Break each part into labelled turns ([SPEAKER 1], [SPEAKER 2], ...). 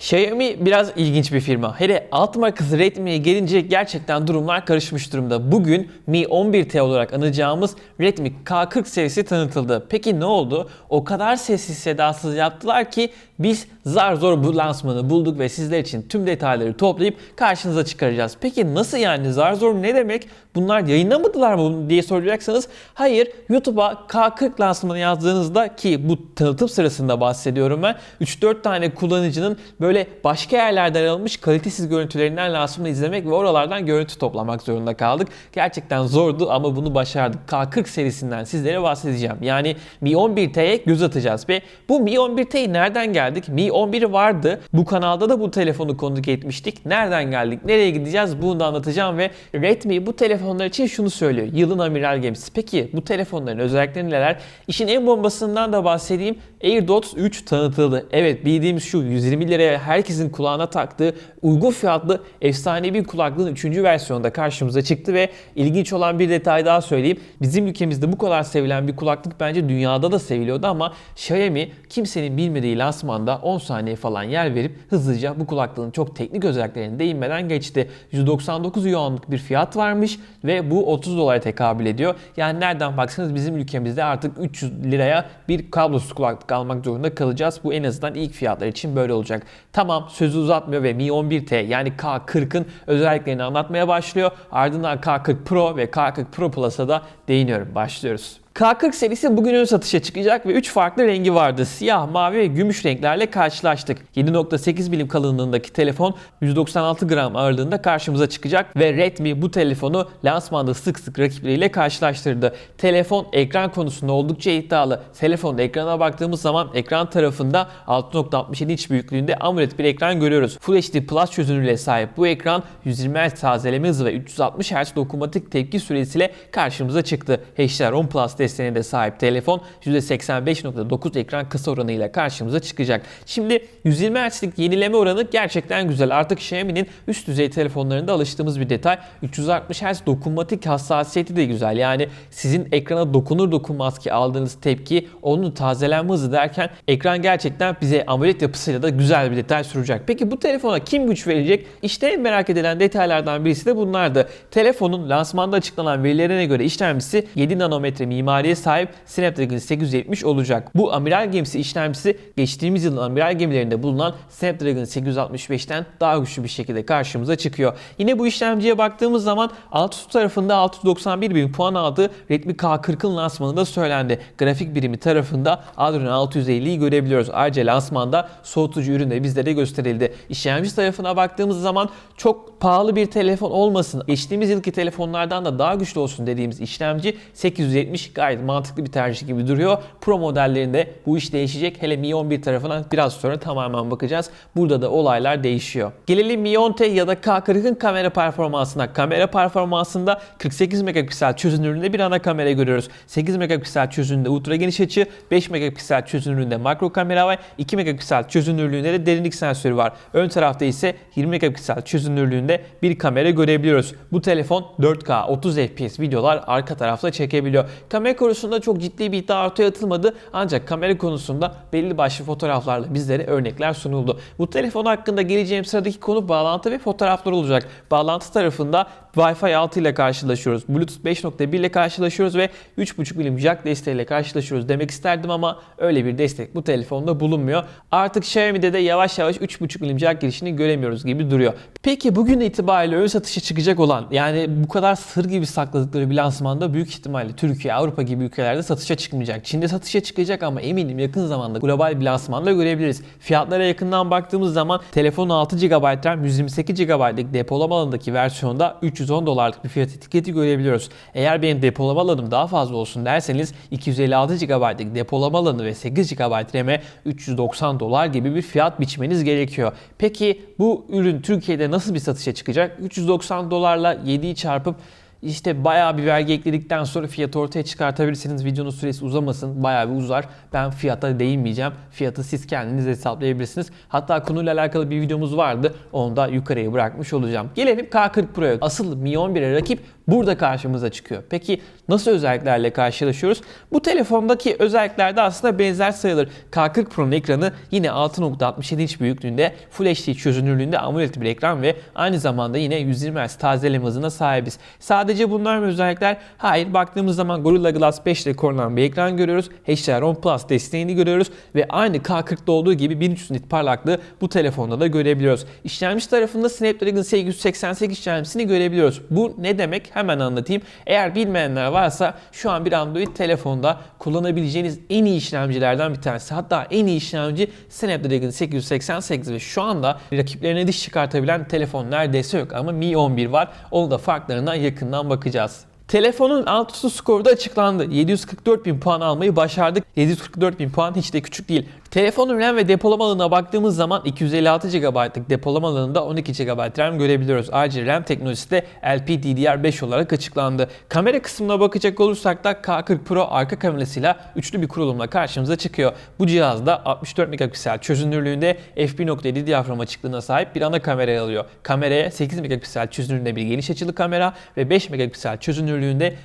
[SPEAKER 1] Xiaomi biraz ilginç bir firma. Hele alt markası Redmi'ye gelince gerçekten durumlar karışmış durumda. Bugün Mi 11T olarak anacağımız Redmi K40 serisi tanıtıldı. Peki ne oldu? O kadar sessiz sedasız yaptılar ki biz zar zor bu lansmanı bulduk ve sizler için tüm detayları toplayıp karşınıza çıkaracağız. Peki nasıl yani zar zor ne demek? Bunlar yayınlamadılar mı diye soracaksanız hayır YouTube'a K40 lansmanı yazdığınızda ki bu tanıtım sırasında bahsediyorum ben 3-4 tane kullanıcının böyle başka yerlerden alınmış kalitesiz görüntülerinden lansmanı izlemek ve oralardan görüntü toplamak zorunda kaldık. Gerçekten zordu ama bunu başardık. K40 serisinden sizlere bahsedeceğim. Yani Mi 11T'ye göz atacağız ve bu Mi 11T'yi nereden geldik? Mi 11 vardı. Bu kanalda da bu telefonu konuk etmiştik. Nereden geldik? Nereye gideceğiz? Bunu da anlatacağım ve Redmi bu telefonlar için şunu söylüyor. Yılın amiral gemisi. Peki bu telefonların özellikleri neler? İşin en bombasından da bahsedeyim. AirDots 3 tanıtıldı. Evet bildiğimiz şu 120 liraya herkesin kulağına taktığı uygun fiyatlı efsanevi kulaklığın 3. versiyonda karşımıza çıktı ve ilginç olan bir detay daha söyleyeyim. Bizim ülkemizde bu kadar sevilen bir kulaklık bence dünyada da seviliyordu ama Xiaomi kimsenin bilmediği lansmanda 10 saniye falan yer verip hızlıca bu kulaklığın çok teknik özelliklerine değinmeden geçti. 199 yuanlık bir fiyat varmış ve bu 30 dolara tekabül ediyor. Yani nereden baksanız bizim ülkemizde artık 300 liraya bir kablosuz kulaklık almak zorunda kalacağız. Bu en azından ilk fiyatlar için böyle olacak. Tamam sözü uzatmıyor ve Mi 11T yani K40'ın özelliklerini anlatmaya başlıyor. Ardından K40 Pro ve K40 Pro Plus'a da değiniyorum. Başlıyoruz. K40 serisi bugün ön satışa çıkacak ve 3 farklı rengi vardı. Siyah, mavi ve gümüş renklerle karşılaştık. 7.8 milim kalınlığındaki telefon 196 gram ağırlığında karşımıza çıkacak ve Redmi bu telefonu lansmanda sık sık rakipleriyle karşılaştırdı. Telefon ekran konusunda oldukça iddialı. Telefonun ekrana baktığımız zaman ekran tarafında 6.67 inç büyüklüğünde AMOLED bir ekran görüyoruz. Full HD Plus çözünürlüğe sahip bu ekran 120 Hz tazeleme hızı ve 360 Hz dokunmatik tepki süresiyle karşımıza çıktı. HDR10 Plus desteğine de sahip telefon %85.9 ekran kısa oranıyla karşımıza çıkacak. Şimdi 120 Hz'lik yenileme oranı gerçekten güzel. Artık Xiaomi'nin üst düzey telefonlarında alıştığımız bir detay. 360 Hz dokunmatik hassasiyeti de güzel. Yani sizin ekrana dokunur dokunmaz ki aldığınız tepki, onun tazelenme hızı derken ekran gerçekten bize AMOLED yapısıyla da güzel bir detay sunacak. Peki bu telefona kim güç verecek? İşte en merak edilen detaylardan birisi de bunlardı. Telefonun lansmanda açıklanan verilerine göre işlemcisi 7 nanometre mimariye sahip Snapdragon 870 olacak. Bu amiral gemisi işlemcisi geçtiğimiz yılın amiral gemilerinde bulunan Snapdragon 865'ten daha güçlü bir şekilde karşımıza çıkıyor. Yine bu işlemciye baktığımız zaman Altüstü tarafında 691 bin puan aldığı Redmi K40'ın lansmanında söylendi. Grafik birimi tarafında Adreno 650'yi görebiliyoruz. Ayrıca lansmanda soğutucu ürün de bizlere gösterildi. İşlemci tarafına baktığımız zaman çok pahalı bir telefon olmasın. Geçtiğimiz yılki telefonlardan da daha güçlü olsun dediğimiz işlemci 870 gayet mantıklı bir tercih gibi duruyor. Pro modellerinde bu iş değişecek. Hele Mi 11 tarafına biraz sonra tamamen bakacağız. Burada da olaylar değişiyor. Gelelim Mi 10T ya da K40'ın kamera performansına. Kamera performansında 48 megapiksel çözünürlüğünde bir ana kamera görüyoruz. 8 megapiksel çözünürlüğünde ultra geniş açı, 5 megapiksel çözünürlüğünde makro kamera ve 2 megapiksel çözünürlüğünde de derinlik sensörü var. Ön tarafta ise 20 megapiksel çözünürlüğünde bir kamera görebiliyoruz. Bu telefon 4K 30 FPS videolar arka tarafta çekebiliyor. Kamera konusunda çok ciddi bir iddia ortaya atılmadı ancak kamera konusunda belli başlı fotoğraflarla bizlere örnekler sunuldu. Bu telefon hakkında geleceğim sıradaki konu bağlantı ve fotoğraflar olacak. Bağlantı tarafında Wi-Fi 6 ile karşılaşıyoruz. Bluetooth 5.1 ile karşılaşıyoruz ve 3.5 milim jack desteğiyle karşılaşıyoruz demek isterdim ama öyle bir destek bu telefonda bulunmuyor. Artık Xiaomi'de de yavaş yavaş 3.5 milim jack girişini göremiyoruz gibi duruyor. Peki bugün itibariyle ön satışa çıkacak olan yani bu kadar sır gibi sakladıkları bir lansmanda büyük ihtimalle Türkiye, Avrupa gibi ülkelerde satışa çıkmayacak. Çin'de satışa çıkacak ama eminim yakın zamanda global bir lansmanda görebiliriz. Fiyatlara yakından baktığımız zaman telefon 6 GB RAM 128 GB'lık depolama alanındaki versiyonda 310 dolarlık bir fiyat etiketi görebiliyoruz. Eğer benim depolama alanım daha fazla olsun derseniz 256 GB'lık depolama alanı ve 8 GB RAM'e 390 dolar gibi bir fiyat biçmeniz gerekiyor. Peki bu ürün Türkiye'de nasıl bir satışa çıkacak? 390 dolarla 7'yi çarpıp İşte bayağı bir vergi ekledikten sonra fiyatı ortaya çıkartabilirsiniz. Videonun süresi uzamasın. Bayağı bir uzar. Ben fiyata değinmeyeceğim. Fiyatı siz kendiniz hesaplayabilirsiniz. Hatta konuyla alakalı bir videomuz vardı. Onu da yukarıya bırakmış olacağım. Gelelim K40 Pro'ya. Asıl Mi 11'e rakip burada karşımıza çıkıyor. Peki nasıl özelliklerle karşılaşıyoruz? Bu telefondaki özellikler de aslında benzer sayılır. K40 Pro'nun ekranı yine 6.67 inç büyüklüğünde Full HD çözünürlüğünde AMOLED bir ekran ve aynı zamanda yine 120 Hz tazeleme hızına sahibiz. Sadece bunlar mı özellikler? Hayır. Baktığımız zaman Gorilla Glass 5 ile korunan bir ekran görüyoruz. HDR10 Plus desteğini görüyoruz ve aynı K40'da olduğu gibi 1300 nit parlaklığı bu telefonda da görebiliyoruz. İşlemci tarafında Snapdragon 888 işlemcisini görebiliyoruz. Bu ne demek? Hemen anlatayım. Eğer bilmeyenler varsa şu an bir Android telefonda kullanabileceğiniz en iyi işlemcilerden bir tanesi. Hatta en iyi işlemci Snapdragon 888 ve şu anda rakiplerine diş çıkartabilen telefon neredeyse yok ama Mi 11 var. Onu da farklarına yakından bakacağız. Telefonun Antutu skoru da açıklandı. 744 bin puan almayı başardık. 744 bin puan hiç de küçük değil. Telefonun RAM ve depolama alanına baktığımız zaman 256 GB'lık depolama alanında 12 GB RAM görebiliyoruz. Ayrıca RAM teknolojisi de LPDDR5 olarak açıklandı. Kamera kısmına bakacak olursak da K40 Pro arka kamerasıyla üçlü bir kurulumla karşımıza çıkıyor. Bu cihazda 64 megapiksel çözünürlüğünde f1.7 diyafram açıklığına sahip bir ana kamera alıyor. Kameraya 8 megapiksel çözünürlüğünde bir geniş açılı kamera ve 5 megapiksel çözünürlüğünde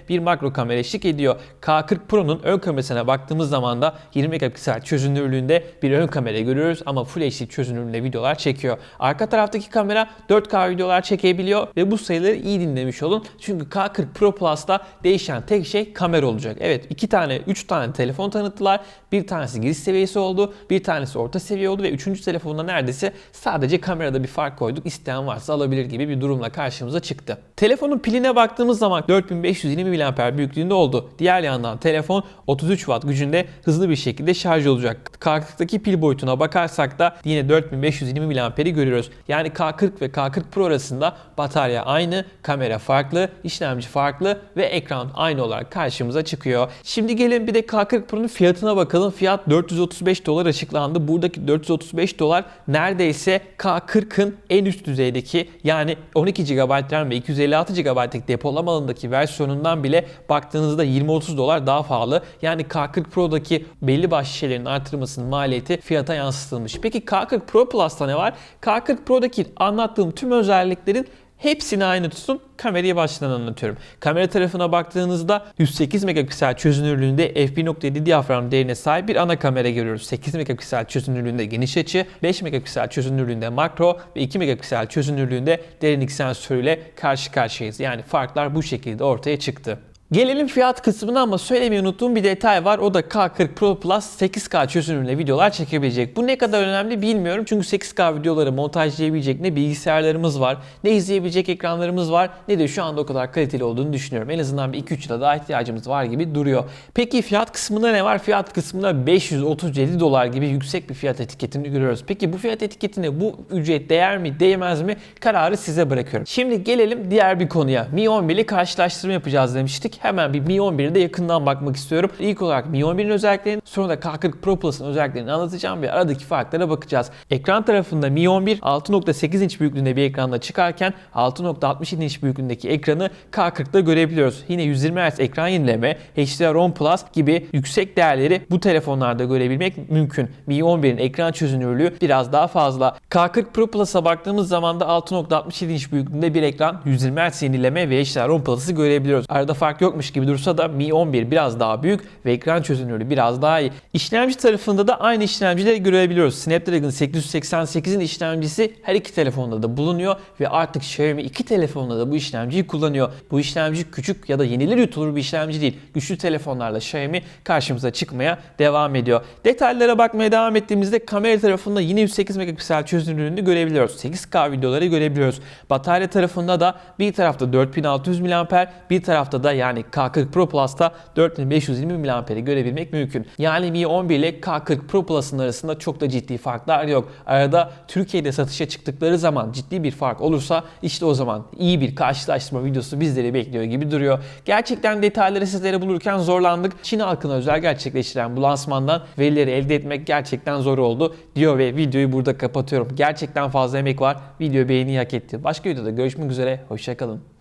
[SPEAKER 1] bir makro kamera eşlik ediyor. K40 Pro'nun ön kamerasına baktığımız zaman da 20 megapiksel çözünürlüğünde bir ön kamera görüyoruz ama Full HD çözünürlüğünde videolar çekiyor. Arka taraftaki kamera 4K videolar çekebiliyor ve bu sayıları iyi dinlemiş olun. Çünkü K40 Pro Plus'ta değişen tek şey kamera olacak. Evet iki tane, üç tane telefon tanıttılar. Bir tanesi giriş seviyesi oldu, bir tanesi orta seviye oldu ve üçüncü telefonda neredeyse sadece kamerada bir fark koyduk. İsteyen varsa alabilir gibi bir durumla karşımıza çıktı. Telefonun piline baktığımız zaman 4520 mAh büyüklüğünde oldu. Diğer yandan telefon 33 Watt gücünde hızlı bir şekilde şarj olacak. K40'daki pil boyutuna bakarsak da yine 4520 mAh'i görüyoruz. Yani K40 ve K40 Pro arasında batarya aynı, kamera farklı, işlemci farklı ve ekran aynı olarak karşımıza çıkıyor. Şimdi gelin bir de K40 Pro'nun fiyatına bakalım. Fiyat 435 dolar açıklandı. Buradaki 435 dolar neredeyse K40'ın en üst düzeydeki yani 12 GB RAM ve 256 GB'lık depolama alanındaki versiyonundan bile baktığınızda 20-30 dolar daha pahalı. Yani K40 Pro'daki belli başlı şeylerin artırılmasının maliyeti fiyata yansıtılmış. Peki K40 Pro Plus'ta ne var? K40 Pro'daki anlattığım tüm özelliklerin Hepsini aynı tutun. Kamerayı baştan anlatıyorum. Kamera tarafına baktığınızda 108 megapiksel çözünürlüğünde f1.7 diyafram değerine sahip bir ana kamera görüyoruz. 8 megapiksel çözünürlüğünde geniş açı, 5 megapiksel çözünürlüğünde makro ve 2 megapiksel çözünürlüğünde derinlik sensörüyle karşı karşıyayız. Yani farklar bu şekilde ortaya çıktı. Gelelim fiyat kısmına ama söylemeyi unuttuğum bir detay var. O da K40 Pro Plus 8K çözünürlüğünde videolar çekebilecek. Bu ne kadar önemli bilmiyorum. Çünkü 8K videoları montajlayabilecek ne bilgisayarlarımız var, ne izleyebilecek ekranlarımız var, ne de şu anda o kadar kaliteli olduğunu düşünüyorum. En azından bir 2-3 yıla daha ihtiyacımız var gibi duruyor. Peki fiyat kısmında ne var? Fiyat kısmında 537 dolar gibi yüksek bir fiyat etiketini görüyoruz. Peki bu fiyat etiketine bu ücret değer mi, değmez mi? Kararı size bırakıyorum. Şimdi gelelim diğer bir konuya. Mi 11 ile karşılaştırma yapacağız demiştik. Hemen bir Mi 11'e de yakından bakmak istiyorum. İlk olarak Mi 11'in özelliklerini sonra da K40 Pro Plus'ın özelliklerini anlatacağım ve aradaki farklara bakacağız. Ekran tarafında Mi 11 6.8 inç büyüklüğünde bir ekranda çıkarken 6.67 inç büyüklüğündeki ekranı K40'da görebiliyoruz. Yine 120 Hz ekran yenileme, HDR10 Plus gibi yüksek değerleri bu telefonlarda görebilmek mümkün. Mi 11'in ekran çözünürlüğü biraz daha fazla. K40 Pro Plus'a baktığımız zaman da 6.67 inç büyüklüğünde bir ekran, 120 Hz yenileme ve HDR10 Plus'ı görebiliyoruz. Arada fark yokmuş gibi dursa da Mi 11 biraz daha büyük ve ekran çözünürlüğü biraz daha iyi. İşlemci tarafında da aynı işlemcileri görebiliyoruz. Snapdragon 888'in işlemcisi her iki telefonda da bulunuyor ve artık Xiaomi iki telefonda da bu işlemciyi kullanıyor. Bu işlemci küçük ya da yenilir yutulur bir işlemci değil. Güçlü telefonlarla Xiaomi karşımıza çıkmaya devam ediyor. Detaylara bakmaya devam ettiğimizde kamera tarafında yine 108 megapiksel çözünürlüğünü görebiliyoruz. 8K videoları görebiliyoruz. Batarya tarafında da bir tarafta 4600 mAh, bir tarafta da yani K40 Pro Plus'ta 4520 mAh'i görebilmek mümkün. Yani Mi 11 ile K40 Pro Plus'ın arasında çok da ciddi farklar yok. Arada Türkiye'de satışa çıktıkları zaman ciddi bir fark olursa işte o zaman iyi bir karşılaştırma videosu bizleri bekliyor gibi duruyor. Gerçekten detayları sizlere bulurken zorlandık. Çin halkına özel gerçekleştiren bu lansmandan verileri elde etmek gerçekten zor oldu diyor ve videoyu burada kapatıyorum. Gerçekten fazla emek var. Video beğeni hak etti. Başka videoda görüşmek üzere. Hoşçakalın.